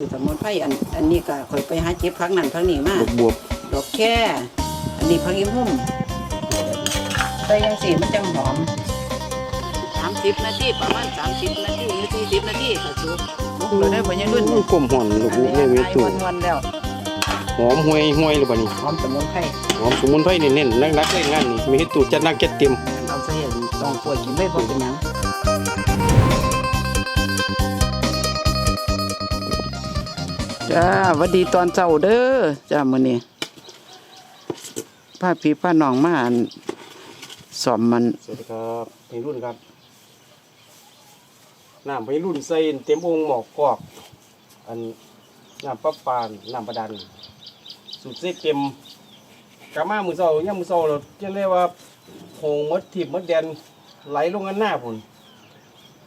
สมุนไพรอันอันนี้ก็ข่อยไปหาเก็บพักนั่นพักนี้มาบวบบวบดอกแค่ อันนี้พักยิ้มหุ่มใส่ยังสีมันจังหอมสามสิบนาทีประมาณสามสิบนาทีหรือสี่สิบนาทีก็สุกสุกเราได้ผลยังรุ่นกลมห่อนลูกบุกเลยมีตู้วันๆแล้วหอมห่วยห่วยหรือเปล่านี่หอมสมุนไพรหอมสมุนไพรเน้นๆนักๆเล่นงานนี่มีให้ตู้จัดหนักจัดเต็มเอาใส่ต้องป่วยกินไม่พอเป็นหยัง จ้าวัสดีตอนเช้าเด้อจ้ามื้อนี้พาพี่พาหนองมาอันสอมมันสวัสดีครับเพลงรุ่นครับน้ำเพลงรุ่นใส่เต็มองค์หมอกกอก อันน้ำประปานน้ำประดันสูตรเส้เต็มกามามือเศร้าย่ำมือเศร้าเราเรียกว่าโหงมดทิพมดแดนไหลลงกันหน้าพุ่น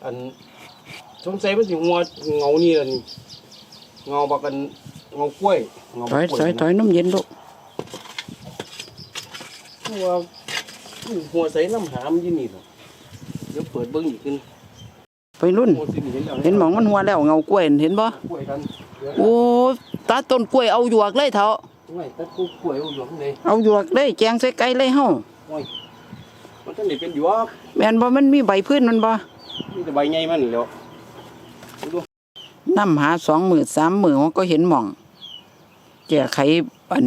อันสงสัยมันสิหัวเงานี่ละนี่ เงาบักกันเงากล้วยเงาถอยกล้วยถอยถอยน้ำเย็นลูกหัวหัวใส่น้ำหามอยี่นี่หรอกเดี๋ยวเปิดเบิ้งอีกขึ้นไปรุ่น หัวสิเห็นแล้วเห็นหมองมันหัวแล้วเงากล้วยเห็นบ่กล้วยกันเดี๋ยวโอ้ตาต้นกล้วยเอาหยวกเลยเถอะไม่ตัดกูกล้วยเอาอยู่ข้างในเอาหยวกเลยแกงใส่ไก่เลยเฮาโอ้ยมันท่านนี่เป็นหยวกแม่นบ่มันมีใบพื้นมันบ่มีแต่ใบใหญ่มันนี่แหล้ว น้ำหาสองมือสามมือมันก็เห็นหม่องแก้ไขอัน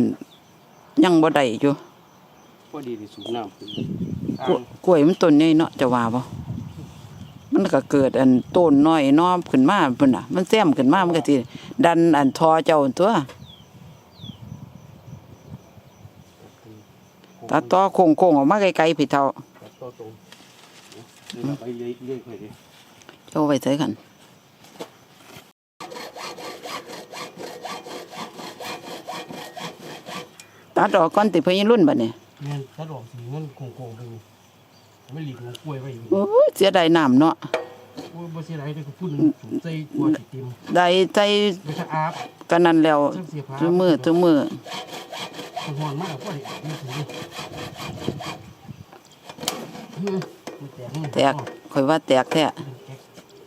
ยังบ่ได้อยู่พอดีที่สูบน้ำขึ้นกล้วยกล้วยมันต้นใหญ่เนาะจะว่าบ่มันก็เกิดอันต้นน้อยเนอขึ้นมาพุ่นน่ะ มันแซมขึ้นมามันก็สิดันอันทอเจ้าตัวตาต่อโค้งๆออกมาไกลๆพี่เฒ่าตัดต่อตรงเดี๋ยวเราไปเรื่อยเรื่อยๆไปดิเจ้าไว้ใส่กัน ตัดออกก่อนติเพิ่นรุ่นบัดนี้เนี่ยถ้าดอกสีมันโค้งๆไปนี่ไม่หลีกของกล้วยไว้อยู่โอ้ยเสียดายน้ำเนาะโอ้ยบ่เสียดายเด้อก็พุ่นสูบใส่หัวสิเต็มได้ใจไม่ถ้าอาบกันนั้นแล้วเส้นเสียผ้าทุกมือทุกมือมันห่อนมากกว่าดินี่ถึงนี่อืมมันแตกนี่แตกข่อยว่าแตกแท้มันแตก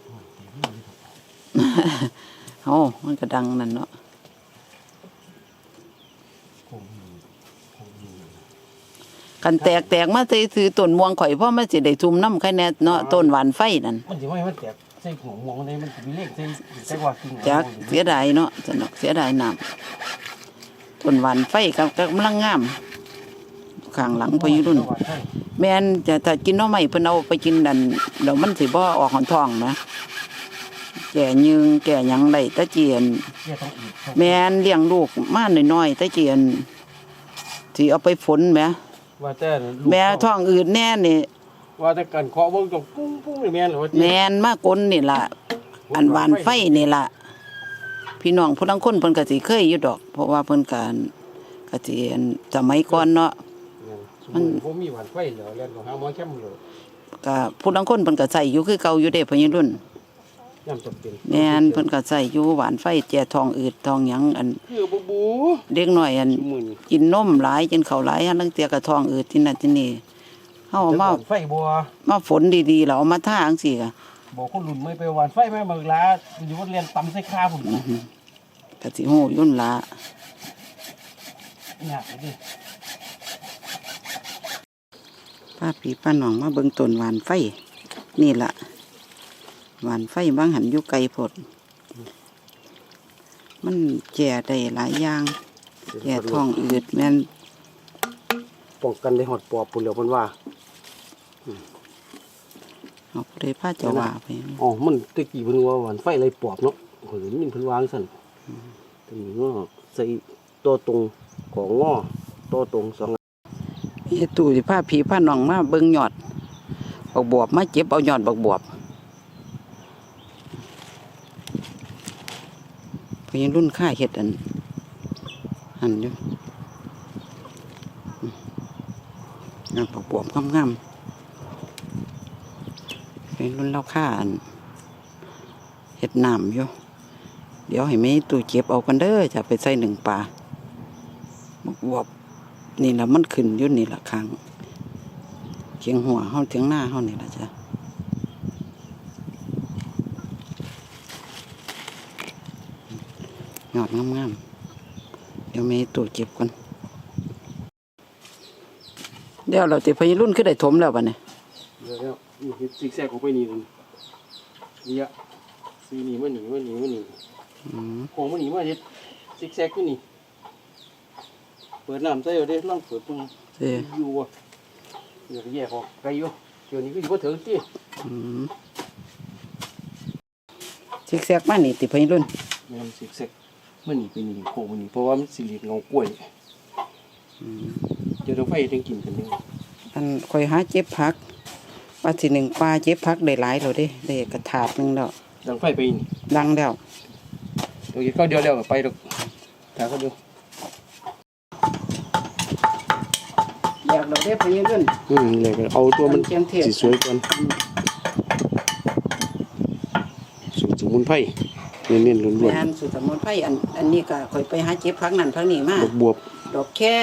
โอ้ยแตกนี่เลยเอ้ามันก็ดังนั่นเนาะ โค้งอยู่โค้งอยู่ กันแตกแตกมาใส่ซื้อต้นม่วงข่อยเพราะมันสิได้ซุ่มน้ำไข่แน่เนาะต้นหวานไฟนั่นมันจะไม่ให้มันแตกใส่หัวมองเลยมันจะมีเลขใส่ใส่ว่ากิ่งจักเสียดายเนาะสนุกเสียดายน้ำต้นหวานไฟกำกำลังงามข้างหลังพออยู่รุ่น แม่นจะถ้ากินหน้อไม่เพิ่นเอาไปกินดันเดี๋ยวมันสิบ่ออกหอนท้องนะแก่ยืงแก่หยังได้ตะเจียนเกี่ยต้องอีกแม่นเลี้ยงลูกมาน้อยๆตะเจียนสิเอาไปฝนแหม ว่าแต่ลูกแม่ท้องอืดแน่นี่ว่าแต่กันเคาะเบิ่งจงปุ้งปุ้งนี่แม่นเหรอว่าแม่นมากลนี่ล่ะ อันหวานไฟนี่ล่ะ พี่น้องผู้ลังคนเพิ่นก็สิเคยอยู่ดอก เพราะว่าเพิ่นก็ก็สิอันสมัยก่อนเนาะ มันบ่มีหวานไฟเหรอเรียนของหาหมอแคมเหรอก็ผู้ลังคนเพิ่นก็ใส่อยู่คือเก่าอยู่เด้เพิ่นรุ่น ย่ำจำเป็นแม่นเพิ่นก็ใส่อยู่หวานไฟแก่ท้องอืดท้องหยังอัน คือบูบูเด็กน้อยอันชุมื้อนี้กินนมหลายกินข้าวหลายอันลังเตียกระท้องอืดที่นั่นที่นี่เฮาเอามาหวานไฟบัวมาฝนดีๆแล้วเอามาทาจังซี่ก็บอกคนรุ่นไม่ไปหวานไฟแม่มึกลาอยู่ว่าเรียนตำใส่ข้าผมก็สิฮู้ยุ่นละเนี่ยไปดิป้าพี่ป้าน้องมาเบิ่งต้นหวานไฟ นี่ล่ะ หวานไฟบางหันอยู่ไกลโพดมันแก่ได้หลายอย่างแก่ท้องอืดแม่นป้องกันได้หอดปอบปุ่นแล้วเพิ่นว่าเอาผู้ใดพาเจะว่าไปอ๋อมันตะกี้เพิ่นว่าหวานไฟไรปอบเนาะเฮ้ยนี่เพิ่นวางสั่นตรงนี้ก็ใส่ตัวตรงของงอตัวตรงสองเฮ็ดตู้สิพาพี่พาน้องมาเบิ่งยอดบักบวบมาเก็บเอายอดบักบวบ เพิ่นรุ่นค่าเฮ็ดอันอันอยู่อืมยอบักบวบงามๆเพิ่นรุ่นเล่าค่าอันเฮ็ดน้ำอยู่ เดี๋ยวให้แม่ตู้เก็บเอากันเด้อจะไปใส่หนึ่งปลาบักวบนี่แหละมันขึ้นยู่นนี่แหละครั้งเคียงหัวเฮาเทียงหน้าเฮานี่แหละจ้ะ ยอดงามๆเดี๋ยวแม่ตัวเก็บก่อนเดี๋ยวเราติพยรุ่นขึ้นได้ถมแล้วบัดนี้เดี๋ยวแล้วนี่เฮ็ดซิกแซกของไปนี่นั่นนี่อะซีนี่มันหนีมันหนีมันหนีอืมโค้งมันหนีมาเฮ็ดซิกแซกอยู่นี่เปิดน้ำใส่เอาเด้ลองเปิดเบิ่งเด้อยู่ว่ะเดี๋ยวก็แยกออกไกลอยู่เดี๋ยวนี้ก็อยู่บ่ถึงติอืมซิกแซกมานี่ติพยรุ่นแม่นซิกแซก มันหนีไปนี่โค้งมันหนีเพราะว่ามันสิเหลียกเงากล้วยอืมเดี๋ยวเราไฟถึงกินกันนึงอันคอยหาเจ็บพัก ว่าสิหนึ่งปลาเจ็บพักได้หลายแล้วเด้ได้กระถาดหนึงแล้วดังไฟไปนี่ดังแล้วเดี๋ยวก็เดี๋ยวแล้วก็ไปดอกถ้าเขาดูอยากเราได้พยรุ่นอืมเลยก็เอาตัวมันเชียงเทศสีสวยก่อนสูตรสมุนไพร เน้นๆล้วนแม่นสุดสมุนไพรอันอันนี้ก็คอยไปหาเจ็บพักนั่นพักนี่มาๆบวบดอกแค่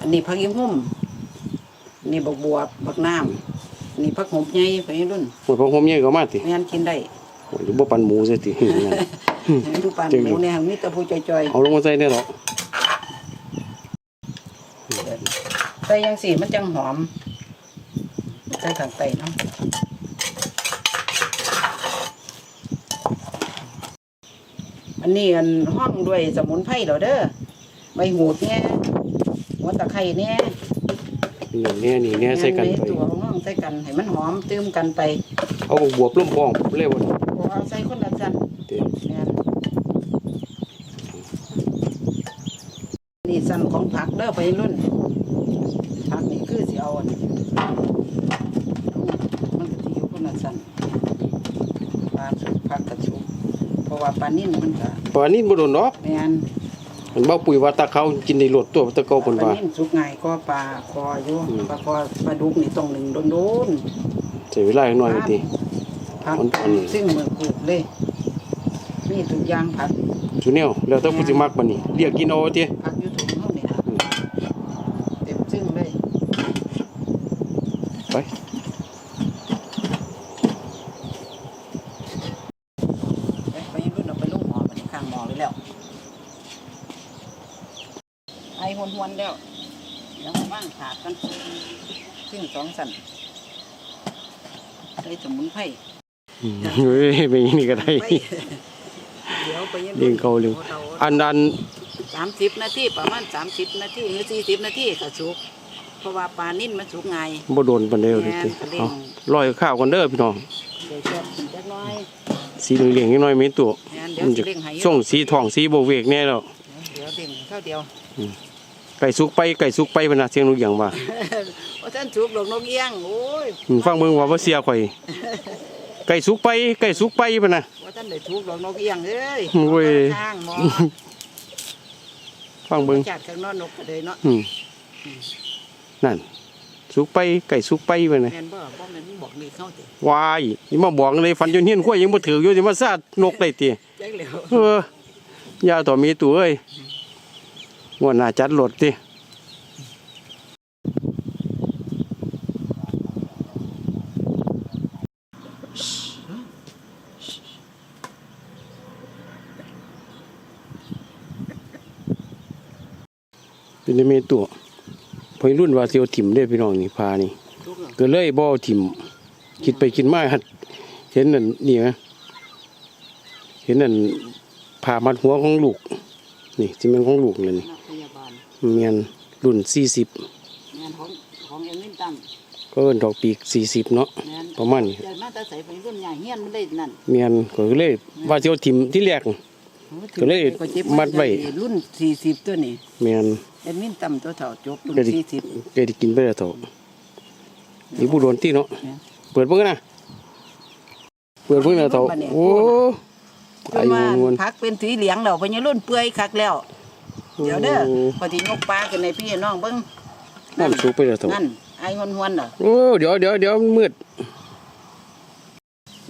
อันนี้พักยิ้มหุ่มอันนี้บักบวบบักน้ำอันนี้พักหอมใหญ่พยรุ่นๆหมดพอผมใหญ่ก็มาติแม่นกินได้โอ้ยบ่ปันหมูซะติทุกปานจริงหมูเนี่ยมีแตะพูจอยเอาลงมาใส่ได้หรอๆใส่ยังสีมันจังหอมใส่ข้างใต้เนาะ นนี้อันห้องด้วยสมุนไพรเหรอเด้อใบหูดเนี่ยหัวตะไคร้เนี่ยนี่แน่นี่แน่ใส่กันไปแม่ตัวห้องใส่กันให้มันหอมตื้มกันไปเอาบวบล้มพองเร็วบ่เอาใส่คนละจันติแม่นนี่สั่นของผักเด้อไปรุ่นผักนี่คือสิเอาอันนี้มันก็สิอยู่คนละสั่นปลาสุกผักกระชุบ เพราะว่าปลานิ่นมันก็ปลานี้บ่โดนดอกแม่นมันบ่ปุ๋ยว่าตาเขากินได้รสตัวตะเกาปเพิ่นลาว่านิ่นสุกง่ายก็ปลาคออยู่อืมปลาคอปลาดุกนี่ต้องหนึ่งโดนใช้เวลาหน่อยติๆผักอ่อนๆ ซึ่งมือปลูกเลยนี่ทุกอย่างผักสุแนวแล้วแต่ผู้สิมักบัดนี้เรียกกินเอาติ ผักอยู่ถุงเฮานี่ล่ะเต็มซึ่งเลย ไป ไปไปรุ่นเอาไปลงหม้อมันข้างหม้อเลยแล้ว ไอหวนหวนๆแล้วเดี๋ยวมาว่างขาดกันซึ่ง สองสันใส่สมุนไพรอืมเฮ้ยเป็นอย่างนี้ก็ได้ไปเดี๋ยวไปยังเลี้ยงเขาเลี้ยงอันนั้นสามสิบนาทีประมาณสามสิบนาทีหรือสี่สิบนาทีก็สุกเพราะว่าปลานิ่นมันสุกง่ายบ่โดนปานใดเอาดิติเอาลอยข้าวกันเด้อพี่น้องเดี๋ยวแซ่บขึ้นจักหน้อยสีเหลืองๆนิดหน่อยมีตัวแม่นเดี๋ยวมันสิจะเร่งให้อยู่ช่วงสีทองสีโบเวกแน่แล้วเดี๋ยวเร่งข้าวเดียว ไก่สุกไปไก่สุกไปพะนะเสียงลูกอย่างว่าว่าท่านสุกดอกนกเอี้ยงโอ้ยอืมฟังเบิ่งว่าบ่เสียข่อยไก่สุกไปไก่สุกไปพะนะว่าท่านได้สุกดอกนกเอี้ยงเอ้ยโอ้ยข้างหมอฟังเบิ่งจัดข้างนอกนกก็เลยเนาะอืมนั่นสุกไปไก่สุกไปพะนะแม่นบ่บ่แม่นมึงบอกนี่เข้าติวายนี่มาบอกเลยฟันจนเฮียนข้อยยังบ่ถืออยู่สิมาซาดนกได้ติจักแล้วเออย่าต่อมีตัวเอ้ยง วดหน้าจัดรถติเป็นได้เมตัวพอยรุ่นวาสิเอาถิ่มได้พี่น้องนี่พานี่ก็เลยบ่อถิ่มคิดไปคิดมาหัดเห็นนั่นนี่ไหมเห็นนั่นผ่ามัดหัวของลูก นี่ที่มันของลูกเลยนี่นักพยาบาลเมียนรุ่นสี่สิบงานของของเอ็มวินตัมก็เอิ้นดอกปีกสี่สิบเนาะงานประมาณนี้เดินมาแต่ใส่ไปรุ่นใหญ่เฮียนมันได้นั่นเมียนก็เลยว่าสิเอาถิ่มที่แรกก็เลยจ็บมัดไว้รุ่นสี่สิบตัวนี่เมียนเอ็มวินตัมตัวเถ่าจบรุ่นก็ได้สี่สิบแกได้กินไปแล้วเถอะนี่ผู้โดนที่เนาะเนี่ยเปิดเบิ่งนะเปิดเบิ่งแล้วเถอะโอ้จ อานยุว่านวลพักเป็นสีเหลืองแล้วพญรุ่นเปื่อยคักแล้ว เดี๋ยวเด้อพอที่ยกปลากันในพี่น้องเบิ้งน้ำสุกไปแล้วเถอะนั่นไอ้หวนหวนๆน่ะโอ้เดี๋ยวเดี๋ยวเดี๋ยวมันมืด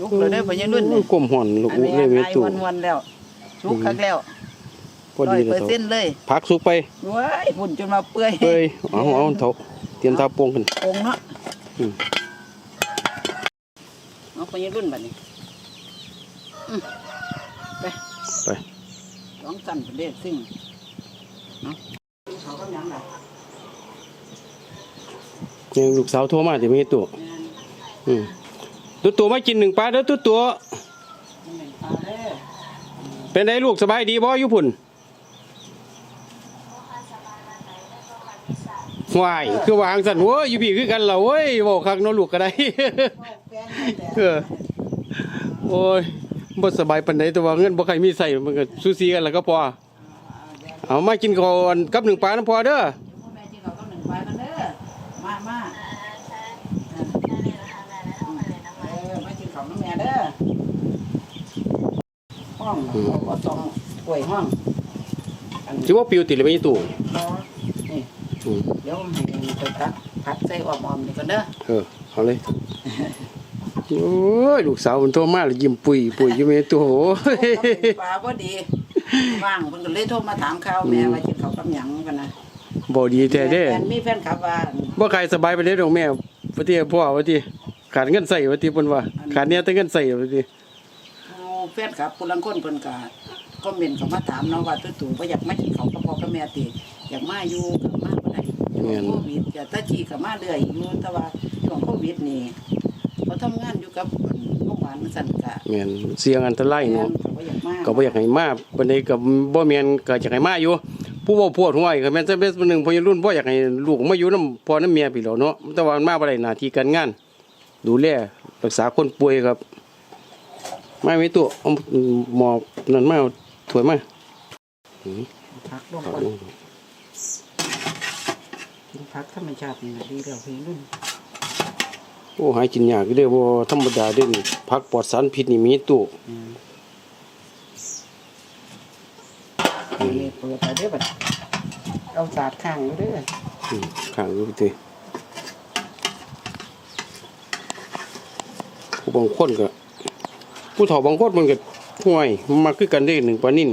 ยกเลยได้อพญรุ่นโอ้นี่กลมห่อนลูกอันอุนี้เลยเมไอ้ตุหวนหวนๆแล้วสุกคักแล้วพอร้อดียเลเปอยร์เถเซ็อะนต์เลยพักสุกไปว้ายฝุ่นจนมาเปื่อยเอ้ยเอาเอาเถอะเตรียมทาโปงกันโองเนาะอืมเอาพญรุ่นบัดนี้อืม ไปไปสองสั่นประเด็ซึ่งเนาะเขาก็ยังล่ะยังลูกสาวโทรมาแต่ไม่เห็นตัวแม่นอืมตัวตัวมากินหนึ่งปลาเด้อตัวตัวมันเป็นปลาเด้อเป็นไงลูกสบายดีบ่อยู่พุ่นวายคือวางสั่นโว้ยอยู่พี่คือกันเหรอเว้ยบอกคักเน้องลูกก็ได้แฟนนี่แหละเออโอ้ย บ่สบายปานใดแต่ว่าเงินบ่ใครมีใส่มันก็ซูซีกันแล้วก็พอเอามากินข้าวอันกับหนึ่งปลาน้ำพอเด้อพ่อแม่ที่เขาก็หนึ่งปลากันเด้อมามาเออมากินของน้ำแม่เด้อห้องเขาก็ต้องกล้วยห้องอันสิว่าปิวติดเลยไม่ตู้บ่นี่อืมเดี๋ยวให้ไปตักผัดใส่ออมๆนี่ก่อนเด้อเออเอาเลย โอ้ยลูกสาวมันโทรมาแล้วยิ้มปุยปุยอยู่แม่ตู้โอ้ยปลาบ่ดีว่างเพิ่นก็เลยโทรมาถามข่าวแม่ว่ากินข้าวกับหยังกันนะบ่ดีแท้เด้แฟนมีแฟนคลับว่าบ่ใครสบายไปเลยดอกแม่ว่าที่พ่อว่าที่ขาดเงินใส่ว่าที่เพิ่นว่าขาดเนี่ยแต่เงินใส่ว่าที่เอาแฟนคลับผู้ลังคนเพิ่นก็คอมเมนต์เข้ามาถามเนาะว่าตู่ตู่บ่อยากมากินข้าวกับพ่อกับแม่ติอยากมาอยู่กับมาบ่ได้ช่วงโควิดจะตะจีก็มาเรื่อยอยู่แต่ว่าช่วงโควิดนี่ เขาทำงานอยู่กับโรงพยาบาลมันสั่นก็แม่นเสี่ยงอันตรายเนาะก็บ่อยากมาก็บ่อยากให้มาปานใดก็บ่แม่นก็อยากให้มาอยู่ ผู้เว้าปวดหัวอีกก็แม่นจะเป็นหนึงพอรุ่นบ่อยากให้ลูกมาอยู่นำพ่อนำเมียพี่แหล้วเนาะแต่ว่ามันมาบ่ได้หน้าที่การงาน ดูแลรักษาคนป่วยครับ มาไว้ตัวเอาหมอนั่นมาเอาถ้วยมาพักลงก่อนกินพักธรรมชาตินี่น่ะดีแล้วพี่รุ่น โอ้หายกินยากอยู่เด้อบ่ธรรมดาเด้นี่ผักปลอดสารพิษนี่มีตู้นี่เปิดไปเด้อบัดเอาสาดข้างอยู่เด้ออืมข้างอยู่ติผู้บางคนก็ผู้เฒ่าบางคนมันก็ห่วยมาคือกันได้หนึ่งปานิ่น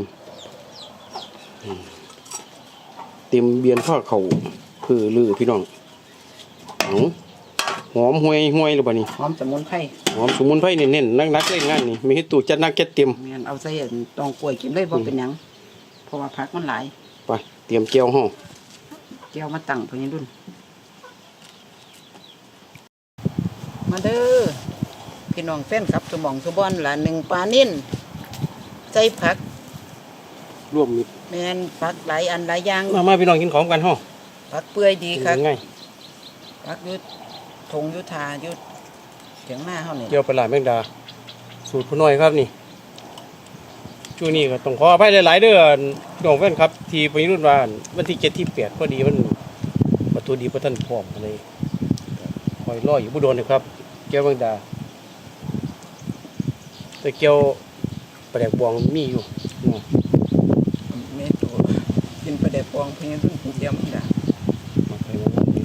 เต็มเบียนผ้าเขาคือลือพี่น้องเอา หอมห่วยห่วยหรือเปล่านี่หอมสมุนไพรหอมสมุนไพรเน้นๆนักๆเล่นงานนี่มีให้ตู้จัดหนักจัดเต็มแม่นเอาใส่อันตองกล้วยกินเลยบ่เป็นหยังเพราะว่าผักมันหลายไปเตรียมแก้วห้องแก้วมาตั้งเพิ่นรุ่น มาเด้อพี่น้องแฟนครับสมองสุบอนหลานหนึ่งปลานิ่นใส่ผักร่วมมิตรแม่นผักหลายอันหลายอย่างมามาพี่น้องกินของกันห้องผักเปื่อยดีครับง่ายผักอยุด ทงอยุทธาอยุดเถียงหน้าเฮานี่เกี่ยวปลาแมงดา สูตรผู้น้อยครับนี่ช่วงนี้ก็ต้องขออภัยหลาย ๆ เด้อน้องแฟนครับ ที่ไปรุ่นวาอั่นวันที่เจ็ดที่แปดพอดีมันประตูดีพระท่านพร้อมเลยคอยรออยู่บุโดนนะครับแก้วแมงดา แต่เกี่ยวปลาแดกบวงมีอยู่เนาะเมตูกินปลาแดกปองเพิ่นรุ่นเตรียมจ้ะมาไปมาโ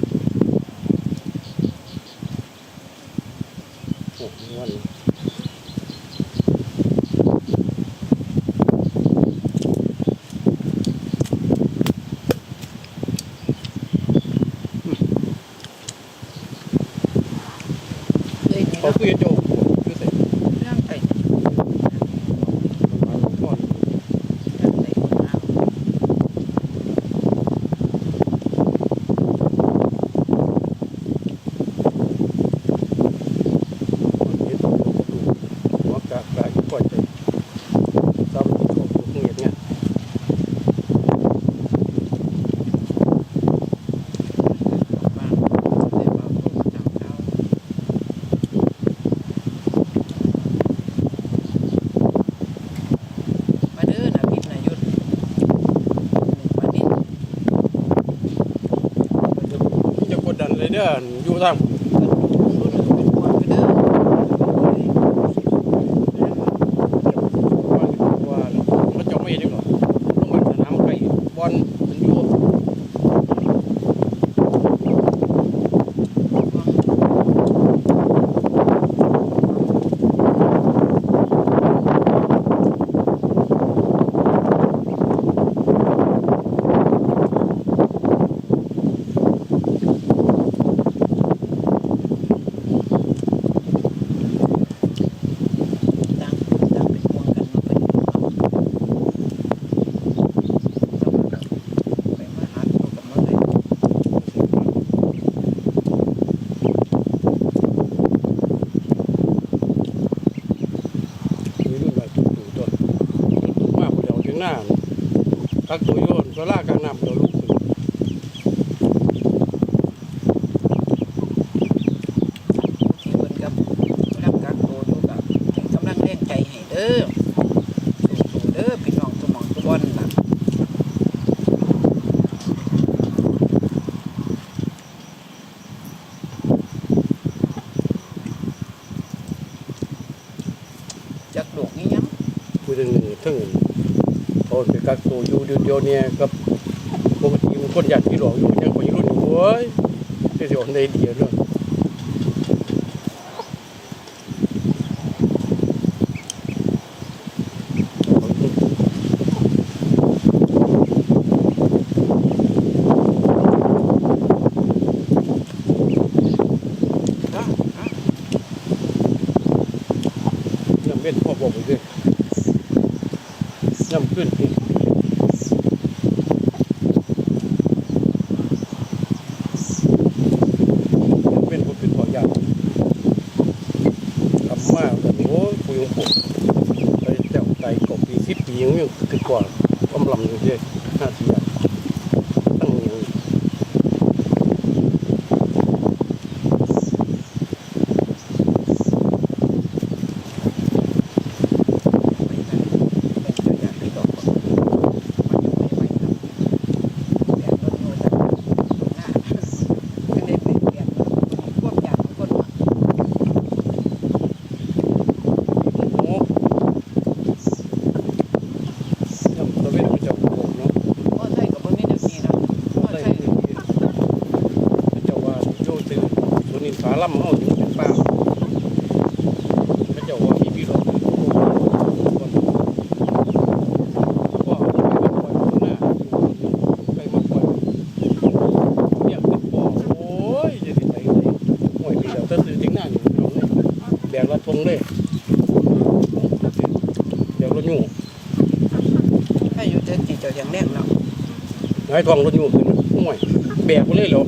ตัวลากกลางน้ำตัวลูกขึ้ ดี๋ยวนี่ยกับปกติมันคนอยากพี่หลอกอยู่ยังคนรุ่นอยู่เว้ยแต่สิอ่อนในเดีเนาะเป็นพ่อบอกเลย แต่ตื่นถึงหน้าอยู่แบกราทงเลยแบกรถยุ่ให้อยู่เจ็ดจีเจ้าอย่างแรกเนาะให้ทองเรถยุ่งขึ้นห่วยแบกไปเลยเหรอ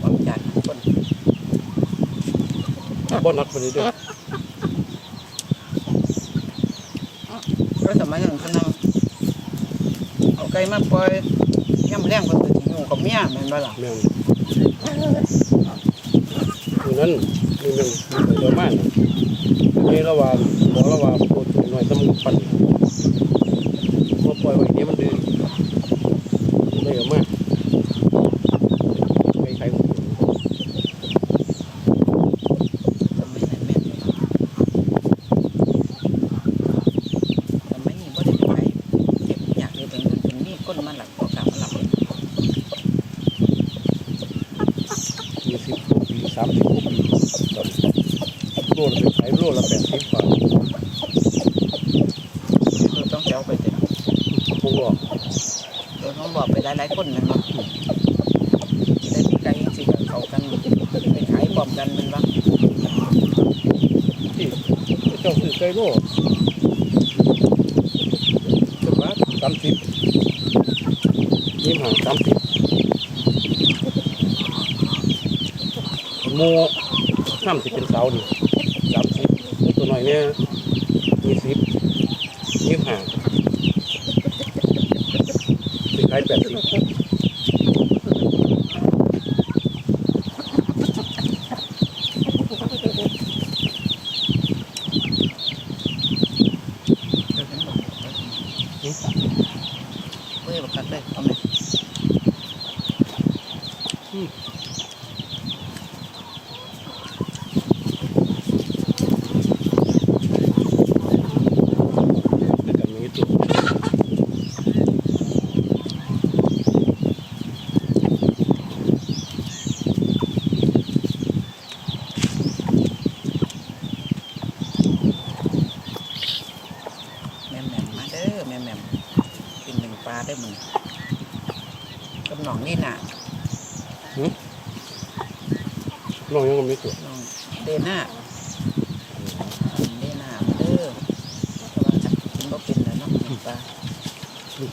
ความจัดคนบ่นักคนนี้ด้วยก็สมัยนั้นเขานั่งเอาไก่มาปล่อยย่ำแรงคนตื่นอยู่กับเมียเหมือนบ้าหรอ นั่นมีหนึ่งเดี๋ยวมากในระหว่างบอระหว่างโปรตีนหน่อยสมุนไพร เคยบ่สุดมาสามสิบยี่ห้าสามสิบโมสามสิบเป็นเสาดิสามสิบตัวหน่อยเนี่ยยี่สิบยี่ห้าสิบขายแปดสิบ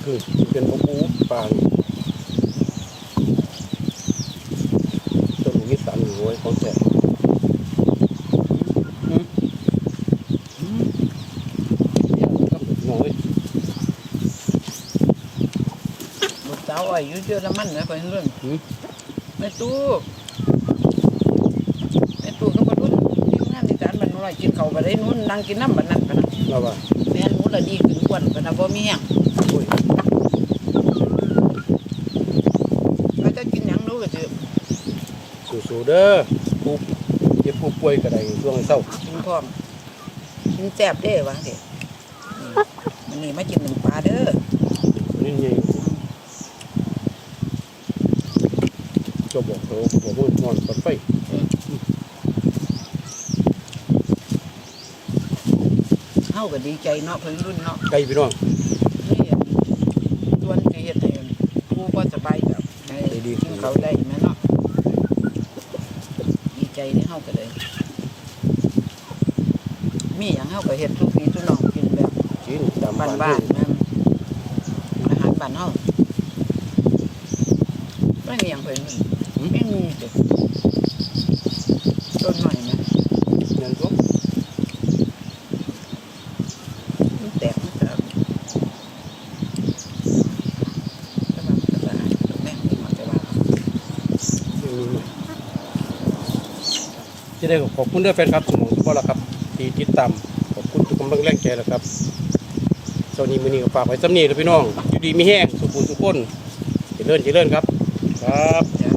คือเป็นพวกอูปางต้นนิสันโว้ยเขาแสบเจ้าอายุเยอะแล้วมันนะไปเรื่องไม่ตู้ไม่ตู้ต้องมาลุ้นที่น้ำที่สานมันอร่อยกินเขาไปได้นู่นนั่งกินน้ำแบบนั้นไปนะเราว่าแม่นู้นละดีขึ้นกวนไปนะบ่มีอย่า สู้ๆเด้อผู้เจ็บผู้ป่วยก็ได้ช่วงเศร้ากินพร้อมกินแซ่บเด้ว่าสิมันนี่มากินหนึ่งปลาเด้อนี่ไงจะบอกเขาบอกว่านอนปันไฟเฮาก็ดีใจเนาะเพิ่นรุ่นเนาะไก่พี่น้องนี่ส่วนที่เฮ็ดให้ผู้บ่สบายแบบให้กินเขาวได้แม่เนาะดี ใจที่เฮาก็เลย มีหยังเฮาก็เฮ็ดทุกปีทุกน้องกินแบบกินตามบ้าบ้านนบ้านแม่นอาหารบ้านเฮาไม่มีหยังเพิ่นไม่มีจ้ะต้นหน่อยแม่ นั่นก็ มันแตกมันก็แต่ว่ามันก็สะอาดแม่งนี่มันจะว่าะได้ขอบคุณด้วยแฟนครับสมองทุกคนละครับที่ติดตามขอบคุณทุกกำลังแรงใจแล้วครับเจ้านี้มือนี้ก็ฝากไว้สำนีเลยพี่น้องอยู่ดีมีแห้งสุขุมสุขคนเจริญเจริญครับ ครับ